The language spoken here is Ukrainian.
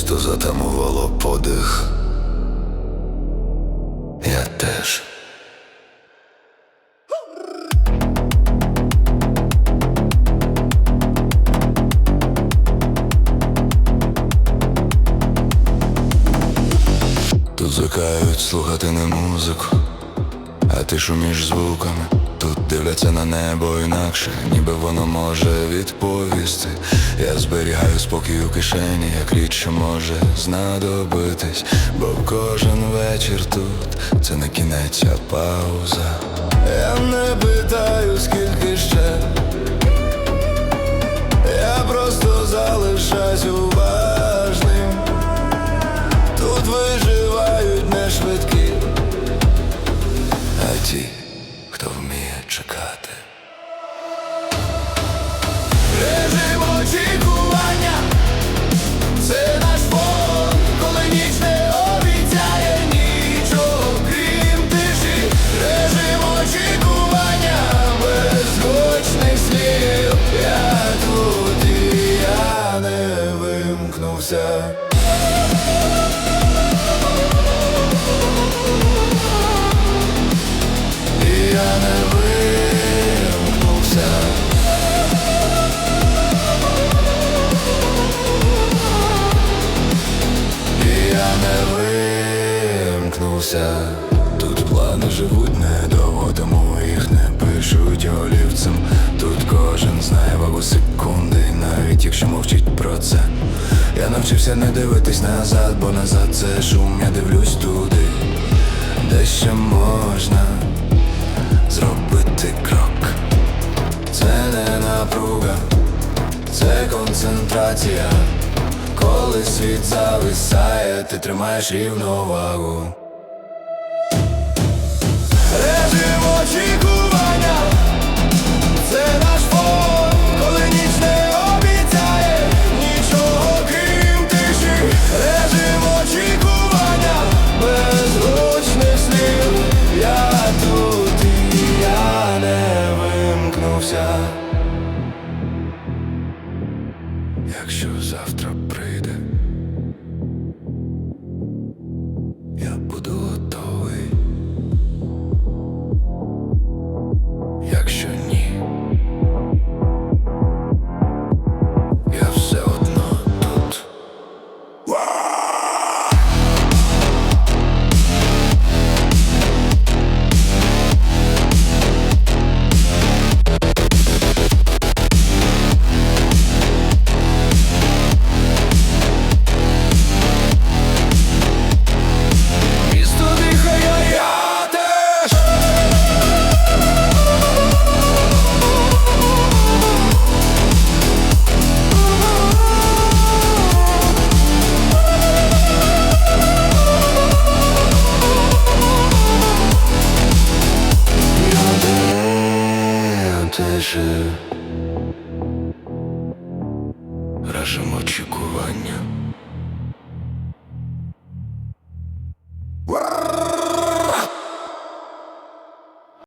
місто затамувало подих. Я теж. Тут закають слухати не музику, а ти шуміш звуками. Тут дивляться на небо інакше, ніби воно може відповісти. Я зберігаю спокій у кишені, як річ, що може знадобитись, бо кожен вечір тут це не кінець, а пауза. Я не питаю, скільки ще. Я просто залишаюсь уважним. Тут виживають не швидкі, а ті, хто вміє чекати. Режим очікування це наш фон, коли ніч не обіцяє нічого, крім тиші. Режим очікування без гучних слів. Я тут і я не вимкнувся. Я не вимкнувся. Вимкнувся. Тут плани живуть недовго, тому їх не пишуть олівцем. Тут кожен знає вагу секунди, навіть якщо мовчить про це. Я навчився не дивитись назад, бо назад це шум, я дивлюсь туди, де ще можна зробити крок. Це не напруга, це концентрація. Коли світ зависає, ти тримаєш рівновагу. Режим очікування, Якщо Я тише Режим очікування